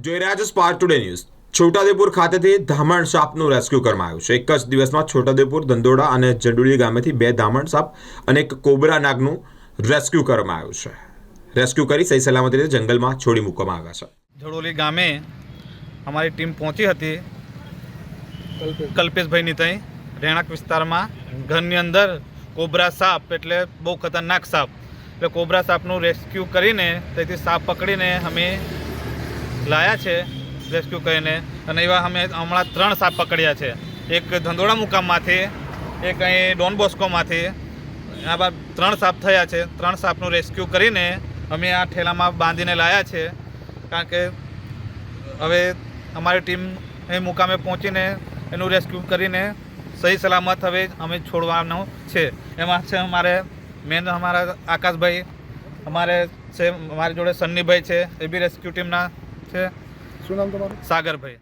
જોઈ રહ્યા છો સ્પાર્ક ટુડે ન્યૂઝ છોટાદેપુર ખાતેથી ધામણ સાપનું રેસ્ક્યુ કરવામાં આવ્યું છે. એક જ દિવસમાં છોટાદેપુર ધંધોડા અને જડુલી ગામેથી બે ધામણ સાપ અને એક કોબરા નાગનું રેસ્ક્યુ કરવામાં આવ્યું છે. રેસ્ક્યુ કરી સહી સલામતી રીતે જંગલમાં છોડી મૂકવામાં આવ્યા છે. જડોલી ગામે અમારી ટીમ પહોંચી હતી કલ્પેશભાઈની ત્યાં રહેણાંક વિસ્તારમાં ઘરની અંદર કોબરા સાપ એટલે બહુ ખતરનાક સાપ. એટલે કોબરા સાપનું રેસ્ક્યુ કરીને, તેથી સાપ પકડીને અમે લાયા છે રેસ્ક્યુ કરીને. અને એવા અમે હમણાં ત્રણ સાપ પકડ્યા છે. એક ધંધોળા મુકામમાંથી, એક અહીં ડોન બોસ્કોમાંથી. આ બાદ ત્રણ સાપ થયા છે. ત્રણ સાપનું રેસ્ક્યુ કરીને અમે આ ઠેલામાં બાંધીને લાયા છે. કારણ કે હવે અમારી ટીમ અહીં મુકામે પહોંચીને એનું રેસ્ક્યુ કરીને સહી સલામત હવે અમે છોડવાનો છે. એમાં છે અમારે મેન અમારા આકાશભાઈ, અમારે છે મારી જોડે સન્નીભાઈ છે, એ બી રેસ્ક્યુ ટીમના છે શું નામ તમારું? સાગરભાઈ.